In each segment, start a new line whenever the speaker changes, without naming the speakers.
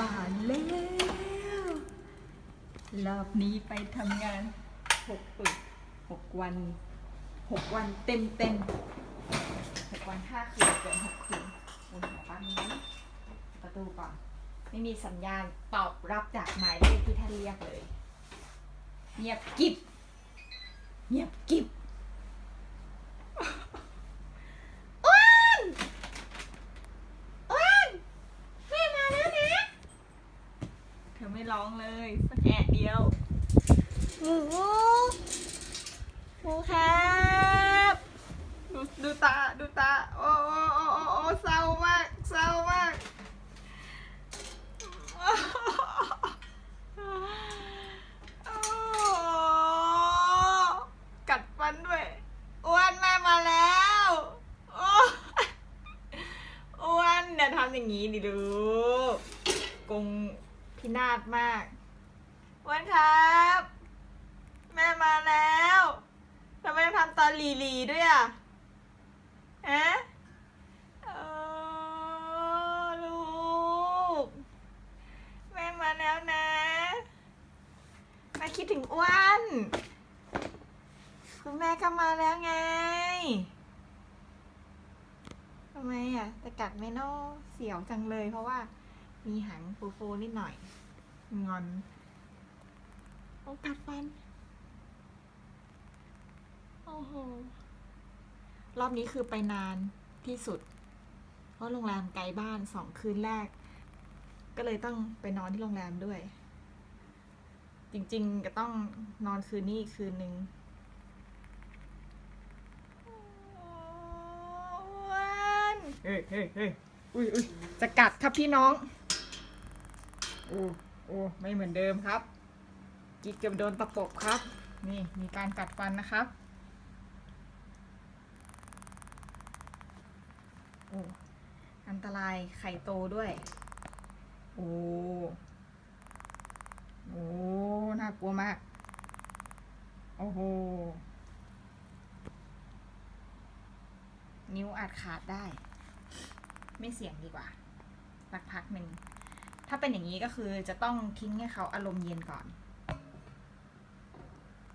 บ้านแล้วรอบนี้ไปทำงานหกปึกหกวันหกวันเต็มเต็มหกวันห้าคืนเกินหกคืนบนหัวบ้านนี้ประตูก่อน ไม่มีสัญญาณตอบรับจากหมายเลขที่ท่านเรียกเลย เงียบกิบเงียบกิบ อ้วนอ้วนแม่มาแล้วนะ เธอ ไม่ร้องเลยสักแอะเดียว หมูหมูครับดูดูตาดูตา โอ้โอ้โอ้โอ้โอ้เศร้ามากเศร้ามากโอ้กัดฟันด้วยอ้วนแม่มาแล้วโอ้อ้วนอย่าทำอย่างนี้ดิลูกกง พินาศมากอ้วนครับ แม่มาแล้วทำไมทำตอนหลีลีด้วยอะฮะโอ้ลูก แม่มาแล้วนะ มาคิดถึงอ้วนคุณแม่ก็มาแล้วไงทำไมอะ จะกัดไหมเนอเสียวจังเลยเพราะว่า มีหางฟูๆนิดหน่อย งอนโอ้กัดฟัน โอ้โห รอบนี้คือไปนานที่สุด เพราะโรงแรมไกลบ้านสองคืนแรก ก็เลยต้องไปนอนที่โรงแรมด้วย จริงๆก็ต้องนอนคืนนี้อีกคืนนึงอ้วนเฮ้ยเฮ้ยเฮ้ยอุ้ยอุ้ยจะกัดครับพี่น้อง โอ้โอ้ไม่เหมือนเดิมครับ กิ๊กเกือบโดนตะปบครับ นี่มีการกัดฟันนะครับ โอ้อันตรายไข่โตด้วย โอ้โอ้น่ากลัวมาก โอ้โห นิ้วอาจขาดได้ ไม่เสี่ยงดีกว่าสักพักหนึ่ง ถ้าเป็นอย่างนี้ก็คือจะต้องทิ้งให้เขาอารมณ์เย็นก่อน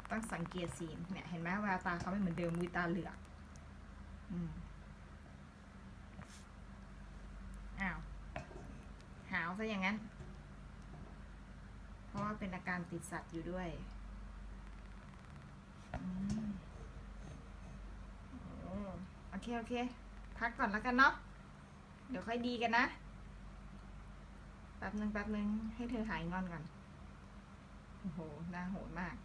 ต้องสังเกตสีเนี่ยเห็นไหมแววตาเขาไม่เหมือนเดิมมือตาเหลือกอ้าว หาวซะอย่างนั้น เพราะว่าเป็นอาการติดสัตว์อยู่ด้วยอโอเค โอเค พักก่อนแล้วกันเนาะ เดี๋ยวค่อยดีกันนะ แป๊บหนึ่งแป๊บหนึ่งให้เธอหายงอนก่อน โอ้โหน่าโหดมาก